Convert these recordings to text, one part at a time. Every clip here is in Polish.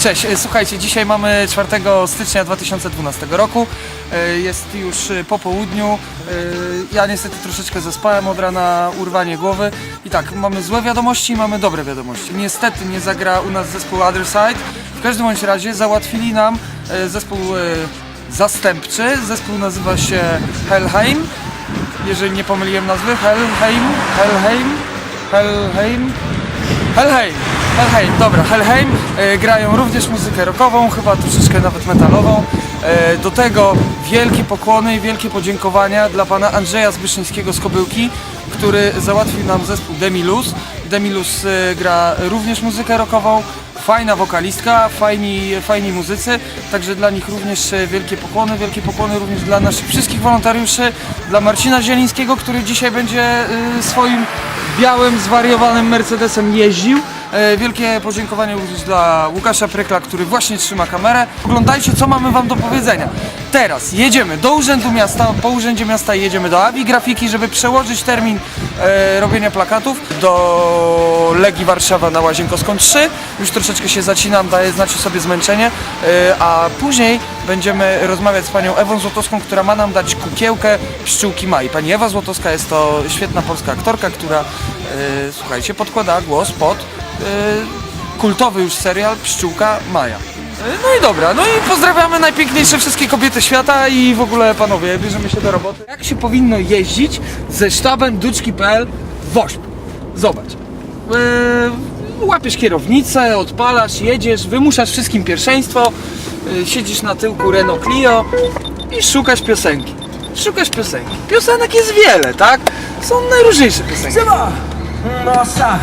Cześć, e, słuchajcie, dzisiaj mamy 4 stycznia 2012 roku. E, Jest już e, po południu. Ja niestety troszeczkę zaspałem od rana, urwanie głowy. I tak, mamy złe wiadomości i mamy dobre wiadomości. Niestety nie zagra u nas zespół Other Side. W każdym bądź razie załatwili nam zespół zastępczy. Zespół nazywa się Helheim. Jeżeli nie pomyliłem nazwy, Helheim, Helheim, Helheim. Helheim, Helheim, dobra, Helheim e, grają również muzykę rockową, chyba troszeczkę nawet metalową. E, do tego wielkie pokłony i wielkie podziękowania dla pana Andrzeja Zbyszyńskiego z Kobyłki, który załatwił nam zespół Demilus. Demilus e, gra również muzykę rockową, fajna wokalistka, fajni, fajni muzycy, także dla nich również e, wielkie pokłony, wielkie pokłony również dla naszych wszystkich wolontariuszy, dla Marcina Zielińskiego, który dzisiaj będzie e, swoim białym, zwariowanym Mercedesem jeździł. E, Wielkie podziękowanie również dla Łukasza Prykla, który właśnie trzyma kamerę. Oglądajcie, co mamy Wam do powiedzenia. Teraz jedziemy do Urzędu Miasta, po Urzędzie Miasta jedziemy do Awi Grafiki, żeby przełożyć termin e, robienia plakatów do Legii Warszawa na Łazienkowską 3. Już troszeczkę się zacinam, daję znać sobie zmęczenie, e, a później będziemy rozmawiać z panią Ewą Złotowską, która ma nam dać kukiełkę Pszczółki Mai. Pani Ewa Złotowska jest to świetna polska aktorka, która, e, słuchajcie, podkłada głos pod kultowy już serial Pszczółka Maja. E, No i dobra, no i pozdrawiamy najpiękniejsze wszystkie kobiety świata i w ogóle panowie, bierzemy się do roboty. Jak się powinno jeździć ze sztabem duczki.pl Wośp? Zobacz. E, łapiesz kierownicę, odpalasz, jedziesz, wymuszasz wszystkim pierwszeństwo, e, siedzisz na tyłku Renault Clio i szukasz piosenki. Szukasz piosenki. Piosenek jest wiele, tak? Są najróżniejsze piosenki. Nossa,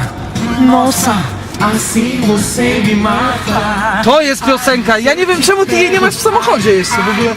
To jest piosenka. Ja nie wiem czemu ty jej nie masz w samochodzie jeszcze w ogóle.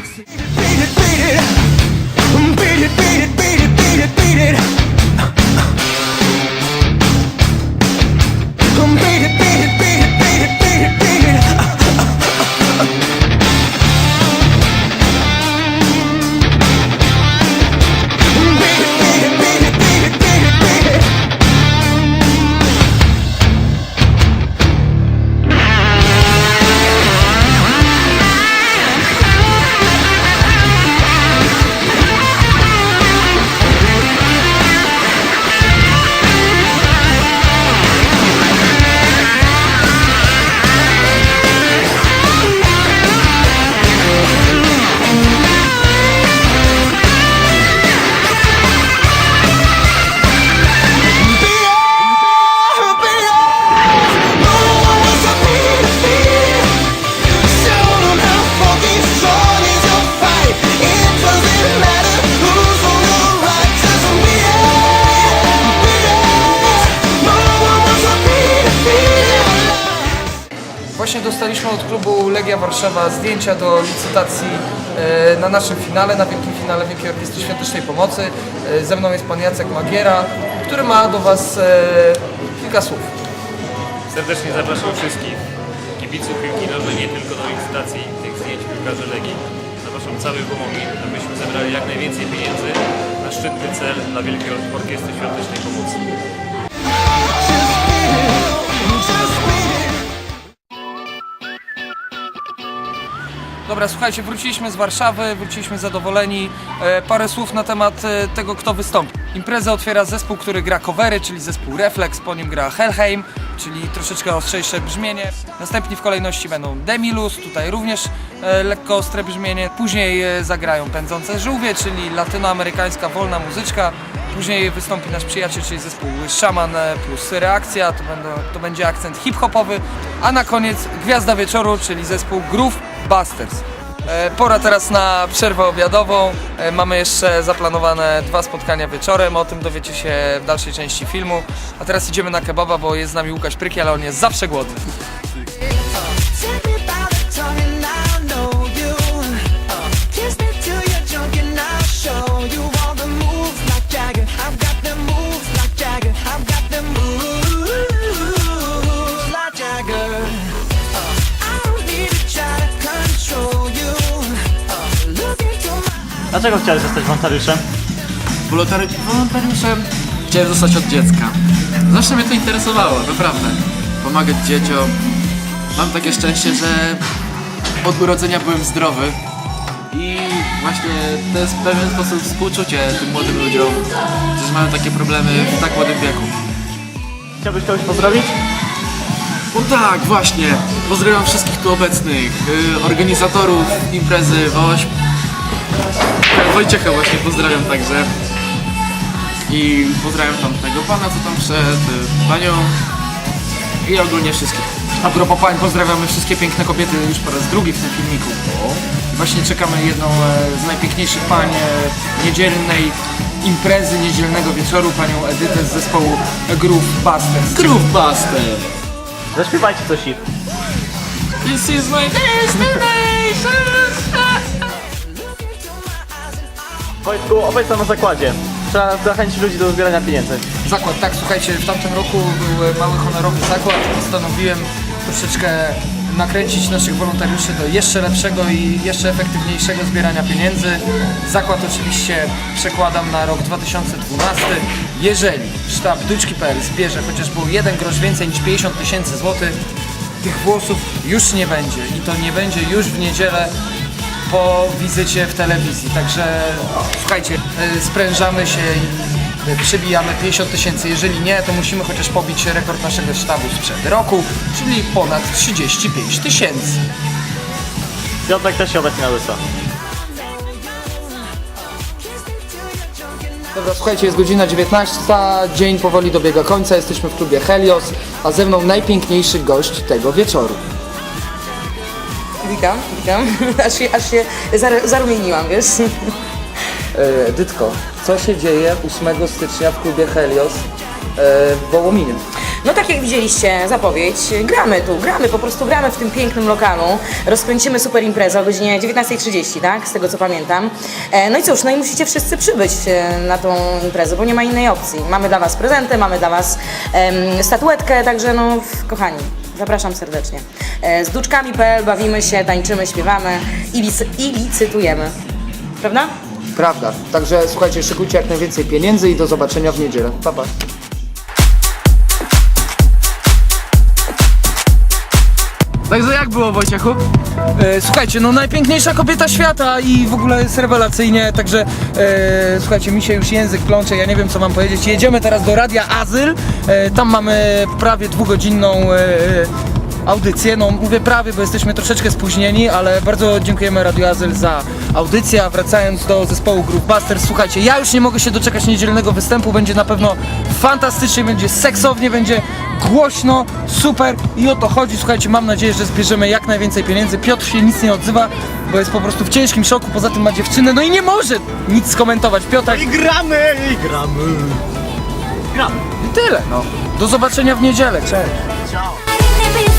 Właśnie dostaliśmy od klubu Legia Warszawa zdjęcia do licytacji e, na naszym finale, na wielkim finale Wielkiej Orkiestry Świątecznej Pomocy. E, Ze mną jest pan Jacek Magiera, który ma do was e, kilka słów. Serdecznie zapraszam wszystkich kibiców piłki nożnej, nie tylko do licytacji tych zdjęć piłkarzy Legii. Zapraszam cały Pomogin, abyśmy zebrali jak najwięcej pieniędzy na szczytny cel dla Wielkiej Orkiestry Świątecznej Pomocy. Dobra, słuchajcie, wróciliśmy z Warszawy, wróciliśmy zadowoleni. E, parę słów na temat e, tego, kto wystąpi. Imprezę otwiera zespół, który gra covery, czyli zespół Reflex, po nim gra Helheim, czyli troszeczkę ostrzejsze brzmienie. Następni w kolejności będą Demilus, tutaj również e, lekko ostre brzmienie. Później e, zagrają Pędzące Żółwie, czyli latynoamerykańska wolna muzyczka. Później wystąpi nasz przyjaciel, czyli zespół Szaman e, plus Reakcja, to, będą, to będzie akcent hip-hopowy. A na koniec Gwiazda Wieczoru, czyli zespół Groove Busters. E, Pora teraz na przerwę obiadową. E, Mamy jeszcze zaplanowane dwa spotkania wieczorem, o tym dowiecie się w dalszej części filmu. A teraz idziemy na kebaba, bo jest z nami Łukasz Pryki, ale on jest zawsze głodny. Dlaczego chciałeś zostać wolontariuszem? Wolontari- Wolontariuszem chciałem zostać od dziecka. Zawsze mnie to interesowało, naprawdę. Pomagać dzieciom. mam takie szczęście, że od urodzenia byłem zdrowy. I właśnie to jest w pewien sposób współczucie tym młodym ludziom, którzy mają takie problemy w tak młodym wieku. Chciałbyś kogoś pozdrowić? O tak, właśnie. Pozdrawiam wszystkich tu obecnych, y, organizatorów imprezy WOŚP. Wojciecha właśnie pozdrawiam także. I pozdrawiam tamtego pana, co tam wszedł, y, panią i ogólnie wszystkich. A propos pań, pozdrawiamy wszystkie piękne kobiety już po raz drugi w tym filmiku. Właśnie czekamy jedną e, z najpiękniejszych pań e, niedzielnej imprezy, niedzielnego wieczoru, panią Edytę z zespołu Groove Busters. Groove Buster! Zaśpiewajcie coś ich. This is my destination! Wojtku, opowiedz nam o zakładzie. Trzeba zachęcić ludzi do zbierania pieniędzy. Zakład, tak, słuchajcie, w tamtym roku był e, mały honorowy zakład. Postanowiłem troszeczkę nakręcić naszych wolontariuszy do jeszcze lepszego i jeszcze efektywniejszego zbierania pieniędzy. Zakład oczywiście przekładam na rok 2012. Jeżeli sztab Duczki.pl zbierze chociaż było jeden grosz więcej niż 50 tysięcy złotych, tych włosów już nie będzie i to nie będzie już w niedzielę po wizycie w telewizji. Także słuchajcie, y, sprężamy się i y, przebijamy 50 tysięcy. Jeżeli nie, to musimy chociaż pobić rekord naszego sztabu sprzed roku, czyli ponad 35 tysięcy. Piotrek też się obecnie na łyso. Dobra, słuchajcie, jest godzina 19, dzień powoli dobiega końca, jesteśmy w klubie Helios, a ze mną najpiękniejszy gość tego wieczoru. Witam, witam. Aż się, aż się zar- zarumieniłam, wiesz? E, Edytko, co się dzieje 8 stycznia w klubie Helios e, w Wołominie? No tak jak widzieliście, zapowiedź, gramy tu, gramy, po prostu gramy w tym pięknym lokalu. Rozkręcimy super imprezę o godzinie 19.30, tak? Z tego co pamiętam. E, no i cóż, no i musicie wszyscy przybyć e, na tą imprezę, bo nie ma innej opcji. Mamy dla Was prezenty, mamy dla Was em, statuetkę, także no, kochani, zapraszam serdecznie. E, z duczkami.pl bawimy się, tańczymy, śpiewamy i, licy- i licytujemy. Prawda? Prawda. Także słuchajcie, szykujcie jak najwięcej pieniędzy i do zobaczenia w niedzielę. Pa, pa. Także jak było Wojciechu? E, słuchajcie, no najpiękniejsza kobieta świata i w ogóle jest rewelacyjnie, także e, słuchajcie, mi się już język plącze, ja nie wiem co mam powiedzieć. Jedziemy teraz do Radia Azyl, e, tam mamy prawie dwugodzinną e, audycję, no mówię prawie, bo jesteśmy troszeczkę spóźnieni, ale bardzo dziękujemy Radio Azyl za audycję, a wracając do zespołu Group Busters, słuchajcie, ja już nie mogę się doczekać niedzielnego występu, będzie na pewno fantastycznie, będzie seksownie, będzie głośno, super i o to chodzi, słuchajcie, mam nadzieję, że zbierzemy jak najwięcej pieniędzy. Piotr się nic nie odzywa, bo jest po prostu w ciężkim szoku, poza tym ma dziewczynę, no i nie może nic skomentować. Piotr, i gramy, i gramy. Gramy. tyle, no. Do zobaczenia w niedzielę, cześć. Don't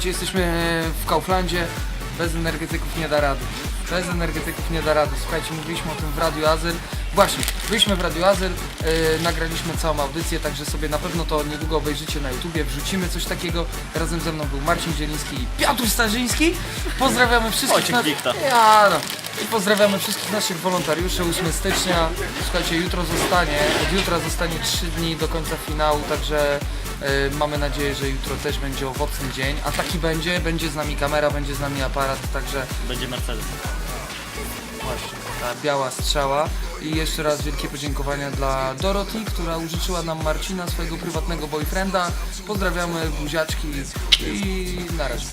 Słuchajcie, jesteśmy w Kauflandzie, bez energetyków nie da rady. Bez energetyków nie da rady. Słuchajcie, mówiliśmy o tym w Radiu Azyl. Właśnie, byliśmy w Radiu Azyl, yy, nagraliśmy całą audycję, także sobie na pewno to niedługo obejrzycie na YouTubie, wrzucimy coś takiego. Razem ze mną był Marcin Zieliński i Piotr Starzyński. Pozdrawiamy wszystkich. Ojciec Wikta. Ja, no. I pozdrawiamy wszystkich naszych wolontariuszy 8 stycznia. Słuchajcie, jutro zostanie, od jutra zostanie 3 dni do końca finału, także y, mamy nadzieję, że jutro też będzie owocny dzień. A taki będzie, będzie z nami kamera, będzie z nami aparat, także Będzie Mercedes. właśnie ta biała strzała. I jeszcze raz wielkie podziękowania dla Dorothy, która użyczyła nam Marcina, swojego prywatnego boyfrienda. Pozdrawiamy, buziaczki i na razie.